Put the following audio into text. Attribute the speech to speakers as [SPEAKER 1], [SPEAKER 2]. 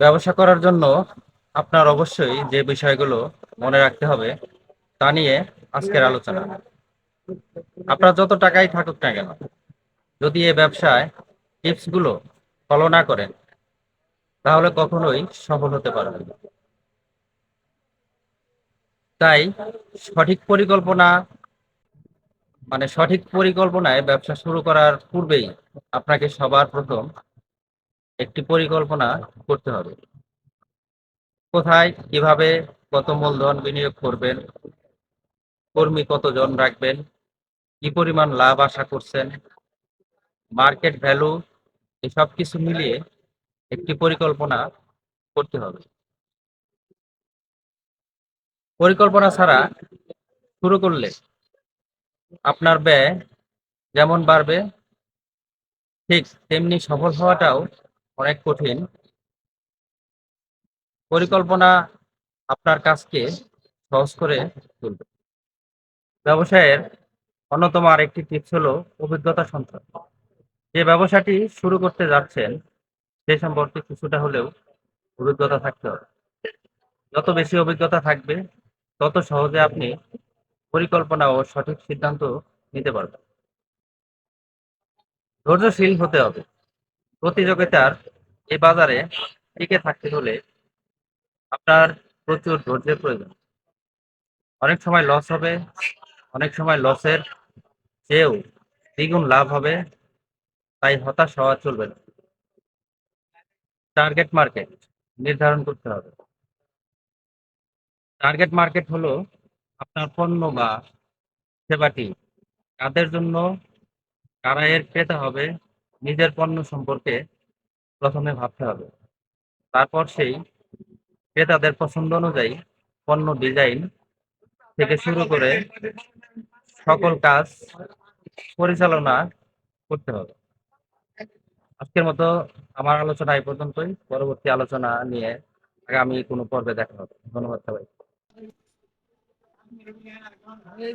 [SPEAKER 1] ব্যবসা করার জন্য আপনার অবশ্যই যে বিষয়গুলো মনে রাখতে হবে তা নিয়ে আজকের আলোচনা। আপনার যত টাকাই থাকুক না কেন, যদি এই ব্যবসায় টিপসগুলো ফলো না করেন, তাহলে কখনোই সফল হতে পারবেন তাই সঠিক পরিকল্পনা মানে সঠিক পরিকল্পনায় ব্যবসা শুরু করার পূর্বেই আপনাকে সবার প্রথম একটি পরিকল্পনা করতে হবে। কোথায়, কীভাবে, কত মূলধন বিনিয়োগ করবেন, কর্মী কতজন রাখবেন, কি পরিমাণ লাভ আশা করছেন, মার্কেট ভ্যালু, এসব কিছু মিলিয়ে একটি পরিকল্পনা করতে হবে। পরিকল্পনা ছাড়া শুরু করলে আপনার ব্যয় যেমন বাড়বে, ঠিক তেমনি সফল হওয়াটাও অনেক কঠিন। পরিকল্পনা আপনার কাজকে সহজ করে তুলবে। ব্যবসায়ের অন্যতম আরেকটি টিপস হলো অভিজ্ঞতা সঞ্চয় যে ব্যবসাটি শুরু করতে যাচ্ছেন, সে সম্পর্কে কিছুটা হলেও অভিজ্ঞতা থাকতে হবে। যত বেশি অভিজ্ঞতা থাকবে, তত সহজে আপনি পরিকল্পনা ও সঠিক সিদ্ধান্ত নিতে পারবেন। ধৈর্যশীল হতে হবে। প্রতিযোগিতার এই বাজারে টিকে থাকতে হলে আপনার প্রচুর ধৈর্যের প্রয়োজন। অনেক সময় লস হবে, অনেক সময় লসের চেয়েও দ্বিগুণ লাভ হবে, তাই হতাশ হওয়া চলবে না। টার্গেট মার্কেট নির্ধারণ করতে হবে। টার্গেট মার্কেট হলো আপনার পণ্য বা সেবাটি কাদের জন্য, কারা এর ক্রেতা হবে নিজের পণ্য সম্পর্কে প্রথমে ভাবতে হবে। তারপর সেই ক্রেতাদের পছন্দ অনুযায়ী পণ্য ডিজাইন থেকে শুরু করে সকল কাজ পরিচালনা করতে হবে। আজকের মতো আমার আলোচনা এই পর্যন্তই। পরবর্তী আলোচনা নিয়ে আগামী কোনো পর্বে দেখা হবে। ধন্যবাদ সবাই
[SPEAKER 2] এই